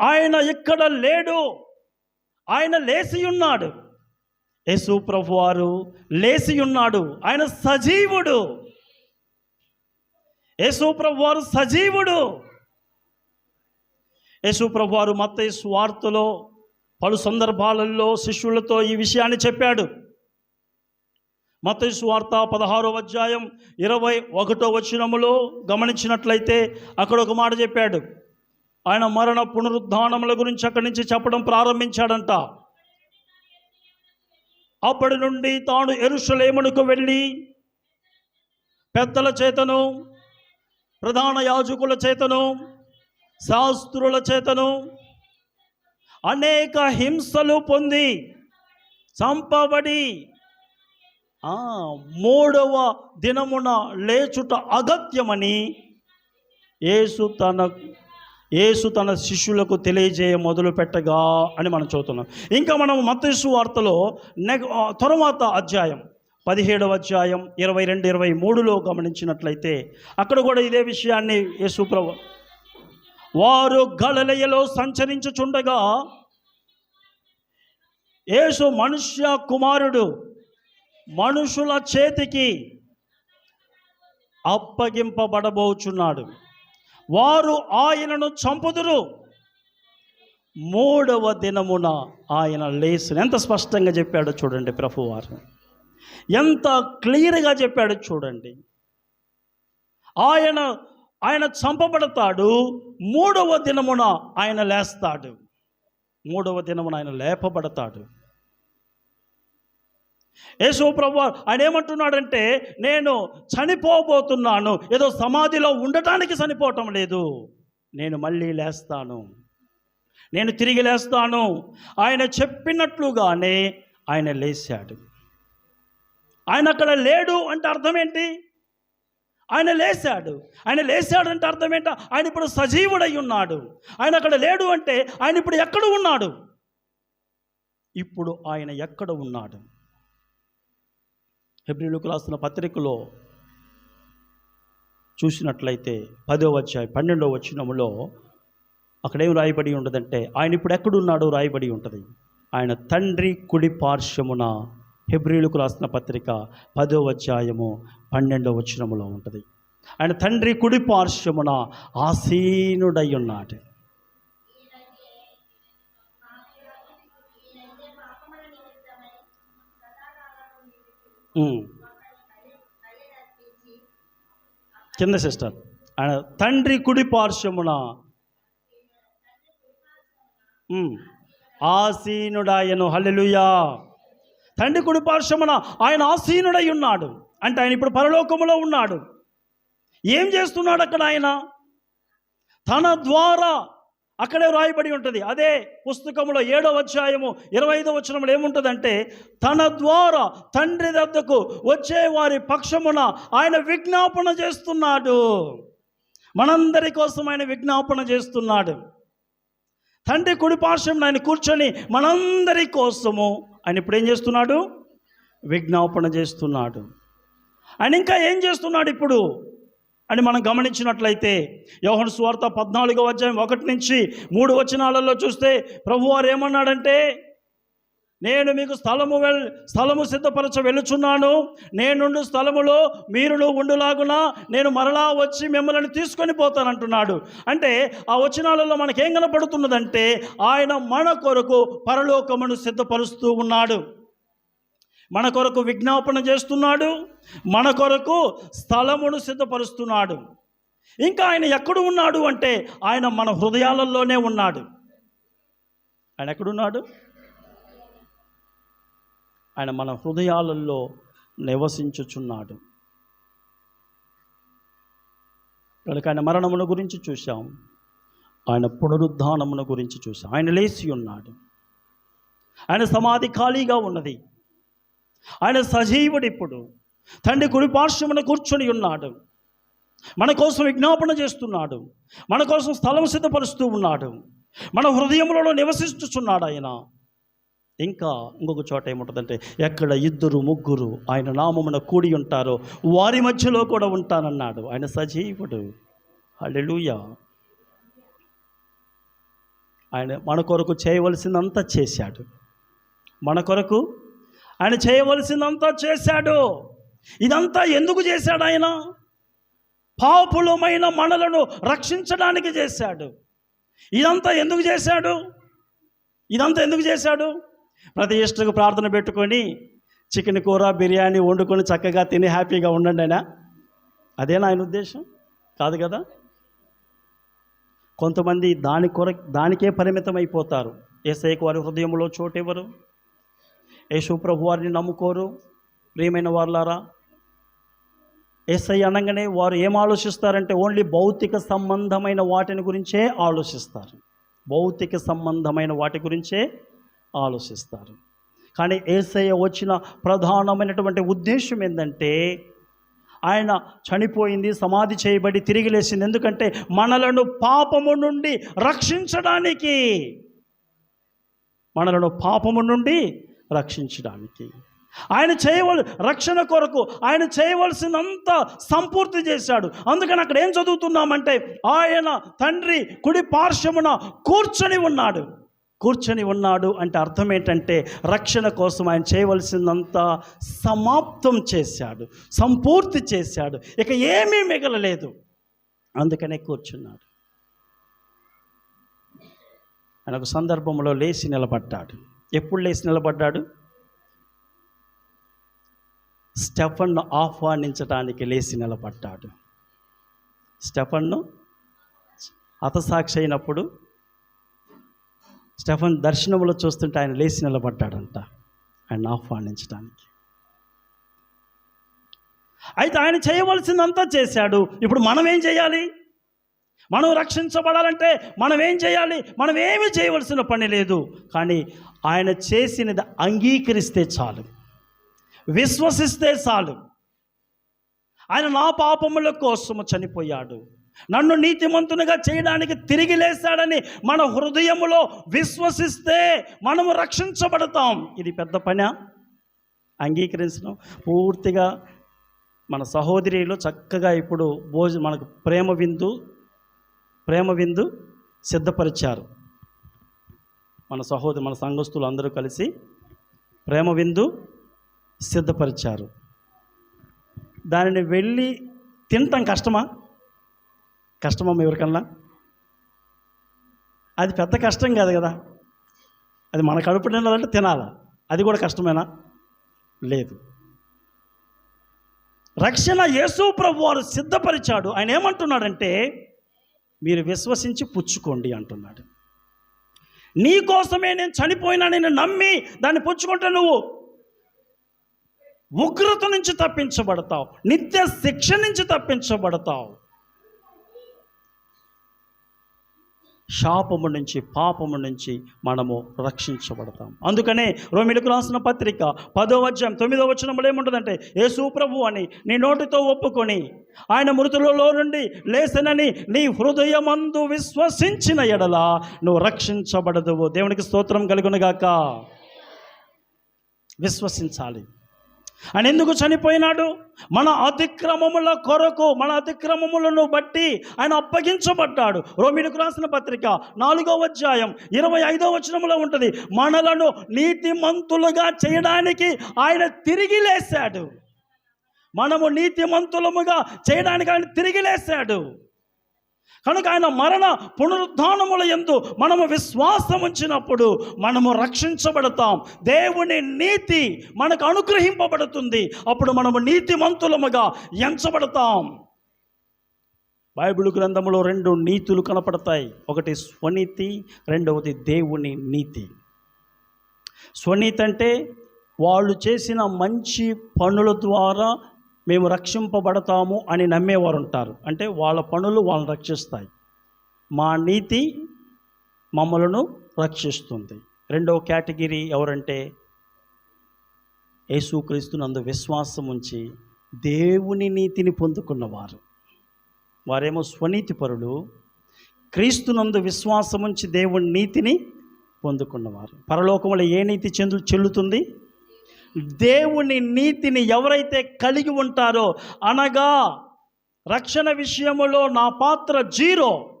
ఆయన ఇక్కడ లేడు. ఆయన లేచి ఉన్నాడు యేసు ప్రభు వారు లేచి ఉన్నాడు ఆయన సజీవుడు. యేసు ప్రభు వారు సజీవుడు. యేసు ప్రభు వారు మత స్వార్థలో పలు సందర్భాలలో శిష్యులతో ఈ విషయాన్ని చెప్పాడు. మత స్వార్థ పదహారో అధ్యాయం ఇరవై ఒకటో వచనములో గమనించినట్లయితే అక్కడ ఒక మాట చెప్పాడు. ఆయన మరణ పునరుద్ధానముల గురించి అక్కడి నుంచి చెప్పడం ప్రారంభించాడంట. అప్పటి నుండి తాను ఎరుషలేమునకు వెళ్ళి పెద్దల చేతను ప్రధాన యాజకుల చేతను శాస్త్రుల చేతను అనేక హింసలు పొంది చంపబడి ఆ, మూడవ దినమున లేచుట అగత్యమని యేసు తన యేసు తన శిష్యులకు తెలియజేయ మొదలు పెట్టగా అని మనం చదువుతున్నాం. ఇంకా మనం మతేసు వార్తలో నెగ తరువాత అధ్యాయం పదిహేడవ అధ్యాయం ఇరవై రెండు ఇరవై మూడులో గమనించినట్లయితే అక్కడ కూడా ఇదే విషయాన్ని యేసు ప్రభు వారు గలలయలో సంచరించుచుండగా యేసు మనుష్య కుమారుడు మనుషుల చేతికి అప్పగింపబడబోచున్నాడు. వారు ఆయనను చంపుదురు. మూడవ దినమున ఆయన లేచిన ఎంత స్పష్టంగా చెప్పాడో చూడండి ప్రభువారు. ఎంత క్లియర్గా చెప్పాడో చూడండి. ఆయన ఆయన చంపబడతాడు మూడవ దినమున ఆయన లేస్తాడు. మూడవ దినమున ఆయన లేపబడతాడు. యేసు ప్రభు ఆయన ఏమంటున్నాడంటే నేను చనిపోబోతున్నాను. ఏదో సమాధిలో ఉండటానికి చనిపోవటం లేదు. నేను మళ్ళీ లేస్తాను. నేను తిరిగి లేస్తాను. ఆయన చెప్పినట్లుగానే ఆయన లేచాడు ఆయన అక్కడ లేడు అంటే అర్థం ఏంటి? ఆయన లేచాడు ఆయన లేచాడు అంటే అర్థం ఏంటి? ఆయన ఇప్పుడు సజీవుడై ఉన్నాడు. ఆయన అక్కడ లేడు అంటే ఆయన ఇప్పుడు ఎక్కడ ఉన్నాడు? ఇప్పుడు ఆయన ఎక్కడ ఉన్నాడు? హెబ్రిలకు రాస్తున్న పత్రికలో చూసినట్లయితే పదో వచ్చాయి పన్నెండో వచనములో అక్కడేం రాయబడి ఉండదంటే ఆయన ఇప్పుడు ఎక్కడున్నాడో రాయబడి ఉంటుంది. ఆయన తండ్రి కుడి పార్శ్వమున హెబ్రిలకు రాసిన పత్రిక పదో అధ్యాయము పన్నెండో వచనములో ఉంటుంది. ఆయన తండ్రి కుడి పార్శ్వమున ఆసీనుడై ఉన్నాడు. కింద సిస్టర్. ఆయన తండ్రి కుడి పార్శ్వమున. ఆసీనుడాయను హల్లెలూయా. తండ్రి కుడి పార్శ్వమున ఆయన ఆసీనుడై ఉన్నాడు. అంటే ఆయన ఇప్పుడు పరలోకములో ఉన్నాడు. ఏం చేస్తున్నాడు అక్కడ ఆయన? తన ద్వారా అక్కడే రాయబడి ఉంటుంది. అదే పుస్తకంలో ఏడవ అధ్యాయము ఇరవై ఐదవ వచనంలో ఏముంటుందంటే తన ద్వారా తండ్రి దద్దకు వచ్చే వారి పక్షమున ఆయన విజ్ఞాపన చేస్తున్నాడు. మనందరి కోసం ఆయన విజ్ఞాపన చేస్తున్నాడు. తండ్రి కుడిపార్శ్వం ఆయన కూర్చొని మనందరి కోసము ఆయన ఇప్పుడు ఏం చేస్తున్నాడు? విజ్ఞాపన చేస్తున్నాడు. ఆయన ఇంకా ఏం చేస్తున్నాడు ఇప్పుడు? అని మనం గమనించినట్లయితే యోహన్ స్వార్థ పద్నాలుగో అధ్యాయం ఒకటి నుంచి మూడు వచనాలలో చూస్తే ప్రభువారు ఏమన్నాడంటే నేను మీకు స్థలము వెల్ స్థలము సిద్ధపరచ వెళ్ళుచున్నాను. నేనుండు స్థలములో మీరును ఉండులాగున నేను మరలా వచ్చి మిమ్మల్ని తీసుకొని పోతానంటున్నాడు. అంటే ఆ వచనాలలో మనకేం కనపడుతున్నదంటే ఆయన మన కొరకు పరలోకమును సిద్ధపరుస్తూ ఉన్నాడు. మన కొరకు విజ్ఞాపన చేస్తున్నాడు మన కొరకు స్థలమును సిద్ధపరుస్తున్నాడు. ఇంకా ఆయన ఎక్కడ ఉన్నాడు అంటే ఆయన మన హృదయాలలోనే ఉన్నాడు. ఆయన ఎక్కడున్నాడు? ఆయన మన హృదయాలలో నివసించుచున్నాడు. కనుక ఆయన మరణమును గురించి చూశాం. ఆయన పునరుద్ధానమును గురించి చూశాం. ఆయన లేచి ఉన్నాడు. ఆయన సమాధి ఖాళీగా ఉన్నది. ఆయన సజీవుడు ఇప్పుడు. తండ్రి కుడిపార్శ్వమున కూర్చొని ఉన్నాడు. మన కోసం విజ్ఞాపన చేస్తున్నాడు. మన కోసం స్థలం సిద్ధపరుస్తూ ఉన్నాడు. మన హృదయములలో నివసిస్తున్నాడు ఆయన. ఇంకా ఇంకొక చోట ఏముంటుందంటే ఎక్కడ ఇద్దరు ముగ్గురు ఆయన నామమున కూడి ఉంటారో వారి మధ్యలో కూడా ఉంటానన్నాడు. ఆయన సజీవుడు. అల్లెలుయ ఆయన మన కొరకు చేయవలసిందంతా చేశాడు. మన కొరకు ఆయన చేయవలసిందంతా చేశాడు. ఇదంతా ఎందుకు చేశాడు ఆయన? పాపులమైన మనలను రక్షించడానికి చేశాడు. ఇదంతా ఎందుకు చేశాడు? ఇదంతా ఎందుకు చేశాడు? ప్రతి ఇష్టకు ప్రార్థన పెట్టుకొని చికెన్ కూర బిర్యానీ వండుకొని చక్కగా తిని హ్యాపీగా ఉండండి అయినా అదేనా ఆయన ఉద్దేశం? కాదు కదా? కొంతమంది దాని కొర దానికే పరిమితం అయిపోతారు ఏసైకి వారి హృదయంలో చోటెవరు యేసు ప్రభు వారిని నమ్ముకోరు. ప్రియమైన వారులారా ఏసై అనగానే వారు ఏం ఆలోచిస్తారంటే ఓన్లీ భౌతిక సంబంధమైన వాటిని గురించే ఆలోచిస్తారు. భౌతిక సంబంధమైన వాటి గురించే ఆలోచిస్తారు. కానీ ఏసయ్య వచ్చిన ప్రధానమైనటువంటి ఉద్దేశం ఏంటంటే ఆయన చనిపోయింది సమాధి చేయబడి తిరిగి లేచింది. ఎందుకంటే మనలను పాపము నుండి రక్షించడానికి మనలను పాపము నుండి రక్షించడానికి. ఆయన చేయవల రక్షణ కొరకు ఆయన చేయవలసినంత సంపూర్తి చేశాడు. అందుకని అక్కడ ఏం చదువుతున్నామంటే ఆయన తండ్రి కుడి పార్శ్వమున కూర్చొని ఉన్నాడు. కూర్చొని ఉన్నాడు అంటే అర్థం ఏంటంటే రక్షణ కోసం ఆయన చేయవలసిందంతా సమాప్తం చేశాడు. సంపూర్తి చేశాడు. ఇక ఏమీ మిగలలేదు. అందుకనే కూర్చున్నాడు. ఆయన ఒక సందర్భంలో లేచి నిలబడ్డాడు. ఎప్పుడు లేచి నిలబడ్డాడు? స్టెఫన్ను ఆహ్వానించడానికి లేచి నిలబడ్డాడు. స్టెఫన్ను హతసాక్షి అయినప్పుడు స్టెఫన్ దర్శనంలో చూస్తుంటే ఆయన లేచి నిలబడ్డాడంట ఆయన ఆహ్వానించడానికి అయితే ఆయన చేయవలసిందంతా చేశాడు. ఇప్పుడు మనం ఏం చేయాలి? మనం రక్షించబడాలంటే మనం ఏం చేయాలి? మనం ఏమి చేయవలసిన పని లేదు. కానీ ఆయన చేసినది అంగీకరిస్తే చాలు. విశ్వసిస్తే చాలు. ఆయన నా పాపముల కోసము చనిపోయాడు. నన్ను నీతిమంతునిగా చేయడానికి తిరిగి లేస్తాడని మన హృదయములో విశ్వసిస్తే మనము రక్షించబడతాం. ఇది పెద్ద పని? అంగీకరించడం. పూర్తిగా మన సహోదరిలో చక్కగా ఇప్పుడు భోజ మనకు ప్రేమ విందు ప్రేమ విందు సిద్ధపరిచారు. మన సహోదరి మన సంఘస్థులు అందరూ కలిసి ప్రేమ విందు సిద్ధపరిచారు. దానిని వెళ్ళి తినటం కష్టమా? కష్టమమ్మ ఎవరికన్నా? అది పెద్ద కష్టం కాదు కదా. అది మన కడుపు నిండాలంటే తినాలా? అది కూడా కష్టమేనా? లేదు. రక్షణ యేసు ప్రభు వారు సిద్ధపరిచాడు. ఆయన ఏమంటున్నాడంటే మీరు విశ్వసించి పుచ్చుకోండి అంటున్నాడు. నీ కోసమే నేను చనిపోయినా నేను నమ్మి దాన్ని పుచ్చుకుంటే నువ్వు ఉగ్రత నుంచి తప్పించబడతావు నిత్య శిక్ష నుంచి తప్పించబడతావు. శాపము నుంచి పాపము నుంచి మనము రక్షించబడతాం. అందుకనే రోమిలకు రాసిన పత్రిక పదో అధ్యాయం తొమ్మిదో వచనంలో ఏముంటుందంటే యేసు ప్రభు అని నీ నోటితో ఒప్పుకొని ఆయన మృతులలో నుండి లేసనని నీ హృదయమందు విశ్వసించిన ఎడల నువ్వు రక్షించబడదువు. దేవునికి స్తోత్రం కలుగునుగాక విశ్వసించాలి. ఆయన ఎందుకు చనిపోయినాడు? మన అతిక్రమముల కొరకు మన అతిక్రమములను బట్టి ఆయన అప్పగించబడ్డాడు. రోమిడికి రాసిన పత్రిక నాలుగో అధ్యాయం ఇరవై ఐదో వచనంలో ఉంటుంది మనలను నీతిమంతులుగా చేయడానికి ఆయన తిరిగి లేశాడు. మనము నీతిమంతులముగా చేయడానికి ఆయన తిరిగి లేశాడు. కనుక ఆయన మరణ పునరుద్ధానముల ఎందు మనము విశ్వాసం ఉంచినప్పుడు మనము రక్షించబడతాం. దేవుని నీతి మనకు అనుగ్రహింపబడుతుంది. అప్పుడు మనము నీతిమంతులముగా ఎంచబడతాం. బైబిల్ గ్రంథంలో రెండు నీతులు కనపడతాయి. ఒకటి స్వనీతి రెండవది దేవుని నీతి. స్వనీతి అంటే వాళ్ళు చేసిన మంచి పనుల ద్వారా మేము రక్షింపబడతాము అని నమ్మేవారు ఉంటారు అంటే వాళ్ళ పనులు వాళ్ళని రక్షిస్తాయి. మా నీతి మమ్మలను రక్షిస్తుంది. రెండవ కేటగిరీ ఎవరంటే యేసుక్రీస్తునందు విశ్వాసం ఉంచి దేవుని నీతిని పొందుకున్నవారు. వారేమో స్వనీతి పరులు క్రీస్తునందు విశ్వాసం ఉంచి దేవుని నీతిని పొందుకున్నవారు. పరలోకంలో ఏ నీతి చెందు చెల్లుతుంది? దేవుని నీతిని ఎవరైతే కలిగి ఉంటారో అనగా రక్షణ విషయములో నా పాత్ర జీరో.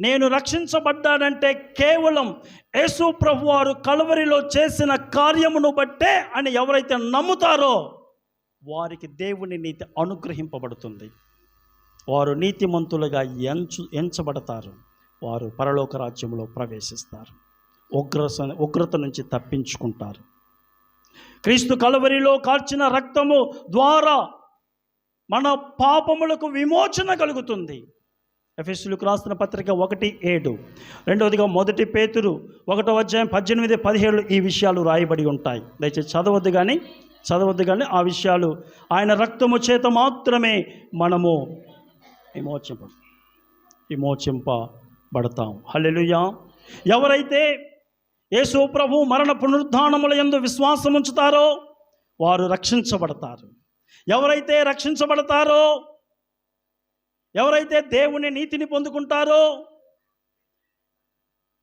నేను రక్షించబడ్డానంటే కేవలం యేసు ప్రభు వారు కలవరిలో చేసిన కార్యమును బట్టే అని ఎవరైతే నమ్ముతారో వారికి దేవుని నీతి అనుగ్రహింపబడుతుంది. వారు నీతిమంతులుగా ఎంచు ఎంచబడతారు. వారు పరలోక రాజ్యంలో ప్రవేశిస్తారు. ఉగ్ర ఉగ్రత నుంచి తప్పించుకుంటారు. క్రీస్తు కలవరిలో కార్చిన రక్తము ద్వారా మన పాపములకు విమోచన కలుగుతుంది. ఎఫ్ఎస్లకు రాసిన పత్రిక ఒకటి ఏడు. రెండవదిగా మొదటి పేతురు ఒకటో అధ్యాయం పద్దెనిమిది పదిహేడు ఈ విషయాలు రాయబడి ఉంటాయి. దయచేసి చదవద్దు కానీ చదవద్దు కానీ ఆ విషయాలు ఆయన రక్తము చేత మాత్రమే మనము విమోచింప విమోచింపబడతాం హల్లెలూయా! ఎవరైతే యేసు ప్రభు మరణ పునరుద్ధానముల ఎందు విశ్వాసం ఉంచుతారో వారు రక్షించబడతారు. ఎవరైతే రక్షించబడతారో ఎవరైతే దేవుని నీతిని పొందుకుంటారో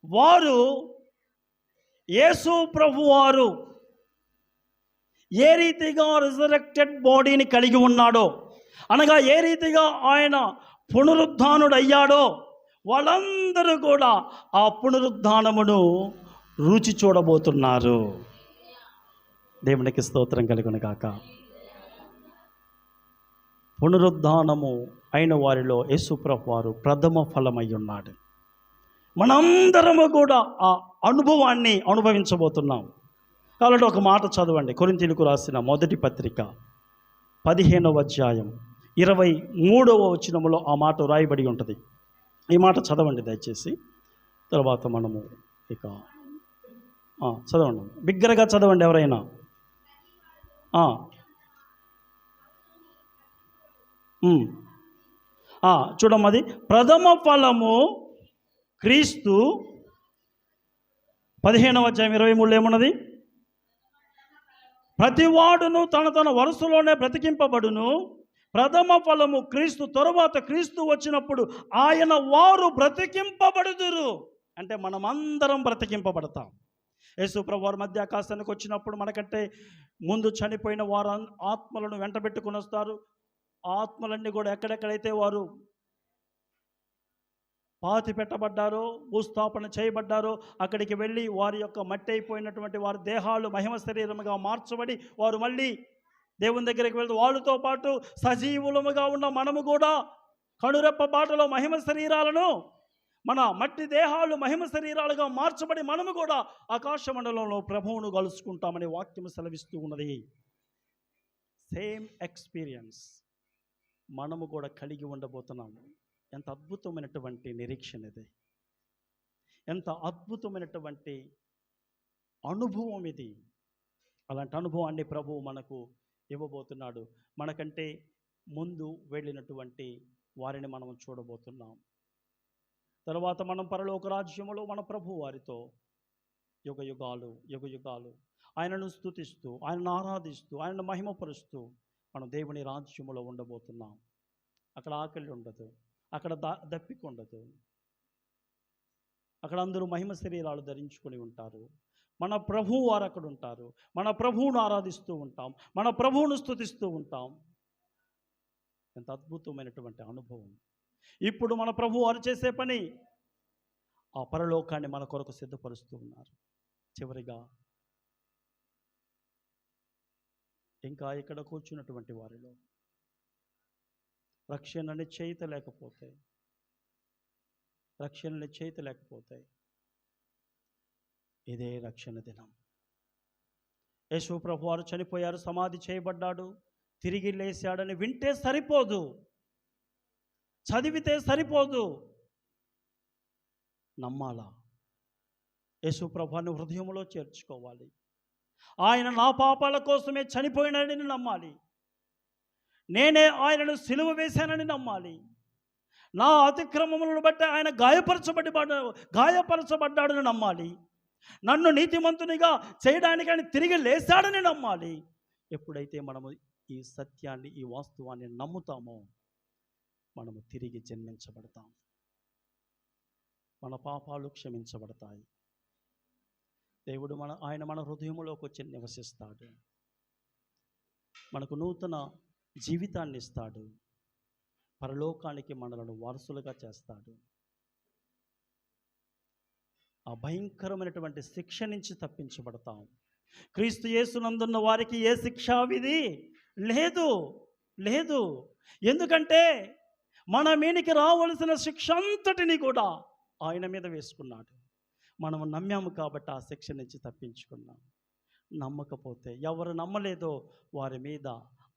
వారు యేసు ప్రభు వారు ఏ రీతిగా రిజరెక్టెడ్ బాడీని కలిగి ఉన్నాడో అనగా ఏ రీతిగా ఆయన పునరుద్ధానుడయ్యాడో వాళ్ళందరూ కూడా ఆ పునరుద్ధానమును రుచి చూడబోతున్నారు. దేవునికి స్తోత్రం కలుగును కాక పునరుద్ధానము అయిన వారిలో యేసుప్రభు వారు ప్రథమ ఫలమై ఉన్నాడు. మనందరము కూడా ఆ అనుభవాన్ని అనుభవించబోతున్నాం. కాబట్టి ఒక మాట చదవండి. కొరింతీలకు రాసిన మొదటి పత్రిక పదిహేనవ అధ్యాయం ఇరవై మూడవ వచనములో ఆ మాట రాయబడి ఉంటుంది. ఈ మాట చదవండి దయచేసి. తర్వాత మనము ఇక చదవండి. బిగ్గరగా చదవండి ఎవరైనా. చూడమ్మా అది. చూడమ్మది ప్రథమ ఫలము క్రీస్తు పదిహేనవ అధ్యాయం ఇరవై మూడు ఏమున్నది? ప్రతివాడును తన తన వరుసలోనే బ్రతికింపబడును. ప్రథమ ఫలము క్రీస్తు తరువాత క్రీస్తు వచ్చినప్పుడు ఆయన వారు బ్రతికింపబడుదురు. అంటే మనమందరం బ్రతికింపబడతాం. యేసు వారి మధ్య ఆకాశానికి వచ్చినప్పుడు మనకంటే ముందు చనిపోయిన వారు ఆత్మలను వెంటబెట్టుకుని వస్తారు. ఆత్మలన్నీ కూడా ఎక్కడెక్కడైతే వారు పాతి పెట్టబడ్డారో భూస్థాపన చేయబడ్డారో అక్కడికి వెళ్ళి వారి యొక్క మట్టి అయిపోయినటువంటి వారి దేహాలు మహిమ శరీరముగా మార్చబడి వారు మళ్ళీ దేవుని దగ్గరికి వెళ్తూ వాళ్ళతో పాటు సజీవులముగా ఉన్న మనము కూడా కనురెప్ప బాటలో మహిమ శరీరాలను మన మట్టి దేహాలు మహిమ శరీరాలుగా మార్చబడి మనము కూడా ఆకాశ మండలంలో ప్రభువును కలుసుకుంటామని వాక్యం సెలవిస్తూ ఉన్నది. సేమ్ ఎక్స్పీరియన్స్ మనము కూడా కలిగి ఉండబోతున్నాము. ఎంత అద్భుతమైనటువంటి నిరీక్షణ ఇది. ఎంత అద్భుతమైనటువంటి అనుభవం ఇది. అలాంటి అనుభవాన్ని ప్రభువు మనకు ఇవ్వబోతున్నాడు. మనకంటే ముందు వెళ్ళినటువంటి వారిని మనం చూడబోతున్నాం. తర్వాత మనం పరలోక రాజ్యములో మన ప్రభు వారితో యుగ యుగాలు యుగ యుగాలు ఆయనను స్తుతిస్తూ ఆయనను ఆరాధిస్తూ ఆయనను మహిమపరుస్తూ మనం దేవుని రాజ్యములో ఉండబోతున్నాం. అక్కడ ఆకలి ఉండదు అక్కడ దా దప్పిక ఉండదు. అక్కడ అందరూ మహిమ శరీరాలు ధరించుకొని ఉంటారు. మన ప్రభువు వారు అక్కడ ఉంటారు. మన ప్రభువును ఆరాధిస్తూ ఉంటాం. మన ప్రభువును స్తుతిస్తూ ఉంటాం. ఎంత అద్భుతమైనటువంటి అనుభవం. ఇప్పుడు మన ప్రభు వారు చేసే పని ఆ పరలోకాన్ని మన కొరకు సిద్ధపరుస్తూ ఉన్నారు. చివరిగా ఇంకా ఇక్కడ కూర్చున్నటువంటి వారిలో రక్షణని చేత లేకపోతే రక్షణని చేత లేకపోతే ఇదే రక్షణ దినం. యేసు ప్రభు వారు చనిపోయారు సమాధి చేయబడ్డాడు తిరిగి లేచాడని వింటే సరిపోదు. చదివితే సరిపోదు. నమ్మాలా? యేసు ప్రభాన్ని హృదయంలో చేర్చుకోవాలి. ఆయన నా పాపాల కోసమే చనిపోయినాడని నమ్మాలి. నేనే ఆయనను సిలువ వేశానని నమ్మాలి. నా అతిక్రమములను బట్టి ఆయన గాయపరచబడి గాయపరచబడ్డాడని నమ్మాలి. నన్ను నీతిమంతునిగా చేయడానికి ఆయన తిరిగి లేశాడని నమ్మాలి. ఎప్పుడైతే మనము ఈ సత్యాన్ని ఈ వాస్తవాన్ని నమ్ముతామో మనము తిరిగి జన్మించబడతాం. మన పాపాలు క్షమించబడతాయి. దేవుడు మన ఆయన మన హృదయంలోకి వచ్చి నివసిస్తాడు. మనకు నూతన జీవితాన్ని ఇస్తాడు. పరలోకానికి మనలను వారసులుగా చేస్తాడు. ఆ భయంకరమైనటువంటి శిక్ష నుంచి తప్పించబడతాం. క్రీస్తు యేసునందున్న వారికి ఏ శిక్షా విధి లేదు లేదు. ఎందుకంటే మన మీనికి రావలసిన శిక్ష అంతటిని కూడా ఆయన మీద వేసుకున్నాడు. మనము నమ్మాము కాబట్టి ఆ శిక్ష నుంచి తప్పించుకున్నాం. నమ్మకపోతే ఎవరు నమ్మలేదో వారి మీద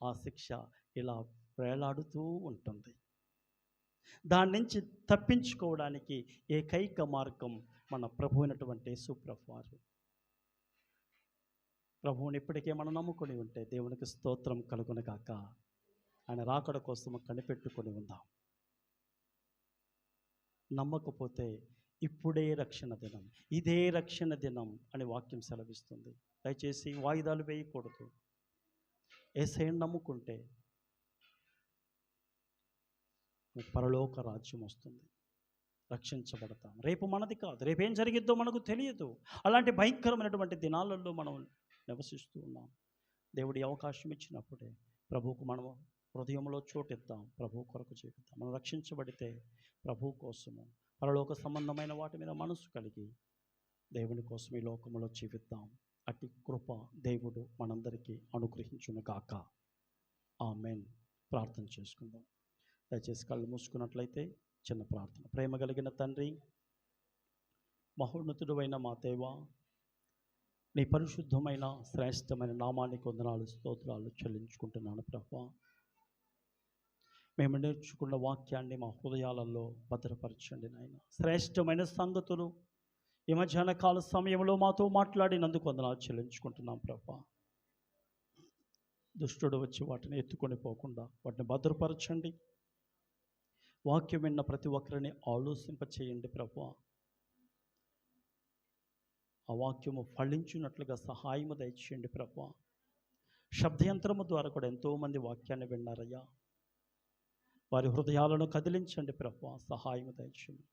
ఆ శిక్ష ఇలా వేలాడుతూ ఉంటుంది. దాని నుంచి తప్పించుకోవడానికి ఏకైక మార్గం మన ప్రభు అయినటువంటి సుప్రభు వారు. ప్రభువుని ఇప్పటికే మనం నమ్ముకొని ఉంటే దేవునికి స్తోత్రం కలుగునగాక ఆయన రాకడ కోసం కనిపెట్టుకొని ఉందాం. నమ్మకపోతే ఇప్పుడే రక్షణ దినం ఇదే రక్షణ దినం అనే వాక్యం సెలవిస్తుంది. దయచేసి వాయిదాలు వేయకూడదు. ఏసైని నమ్ముకుంటే పరలోక రాజ్యం వస్తుంది. రక్షించబడతాం. రేపు మనది కాదు. రేపు ఏం జరిగిద్దో మనకు తెలియదు. అలాంటి భయంకరమైనటువంటి దినాలలో మనం నివసిస్తూ ఉన్నాం. దేవుడి అవకాశం ఇచ్చినప్పుడే ప్రభువుకు మనం హృదయంలో చోటిద్దాం ప్రభు కొరకు జీవిద్దాం మనం రక్షించబడితే ప్రభు కోసము పరలోక సంబంధమైన వాటి మీద మనసు కలిగి దేవుని కోసం ఈ లోకంలో జీవిద్దాం. అట్టి కృప దేవుడు మనందరికీ అనుగ్రహించును కాక ఆమెన్. ప్రార్థన చేసుకుందాం. దయచేసి కళ్ళు మూసుకున్నట్లయితే చిన్న ప్రార్థన. ప్రేమ కలిగిన తండ్రి మహోన్నతుడు అయిన మా దేవ నీ పరిశుద్ధమైన శ్రేష్టమైన నామానికి వందనాలు స్తోత్రాలు చెల్లించుకుంటున్నాను ప్రభా. మేము నేర్చుకున్న వాక్యాన్ని మా హృదయాలలో భద్రపరచండి నాయన. శ్రేష్టమైన సంగతులు ఈ మధ్యాహ్న కాల సమయంలో మాతో మాట్లాడినందుకు వందనాలు చెల్లించుకుంటున్నాం ప్రభా. దుష్టుడు వచ్చి వాటిని ఎత్తుకొని పోకుండా వాటిని భద్రపరచండి. వాక్యం విన్న ప్రతి ఒక్కరిని ఆలోచింపచేయండి ప్రభా. ఆ వాక్యము ఫలించినట్లుగా సహాయము దయచేయండి ప్రభా. శబ్దయంత్రము ద్వారా కూడా ఎంతోమంది వాక్యాన్ని విన్నారయ్యా. వారి హృదయాలను కదిలించండి ప్రభు సహాయము దయచేయండి.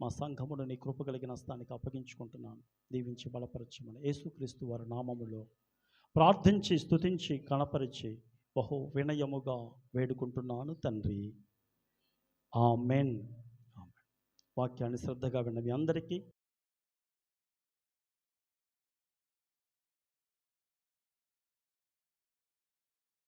మా సంఘమును నీ కృప కలిగిన స్థానికి అప్పగించుకుంటున్నాను. దీవించి బలపరచమని యేసుక్రీస్తు వారి నామములో ప్రార్థించి స్తుతించి కనపరిచి బహు వినయముగా వేడుకుంటున్నాను తండ్రి. ఆ ఆమెన్. వాక్యాన్ని శ్రద్ధగా విన్న మీ అందరికీ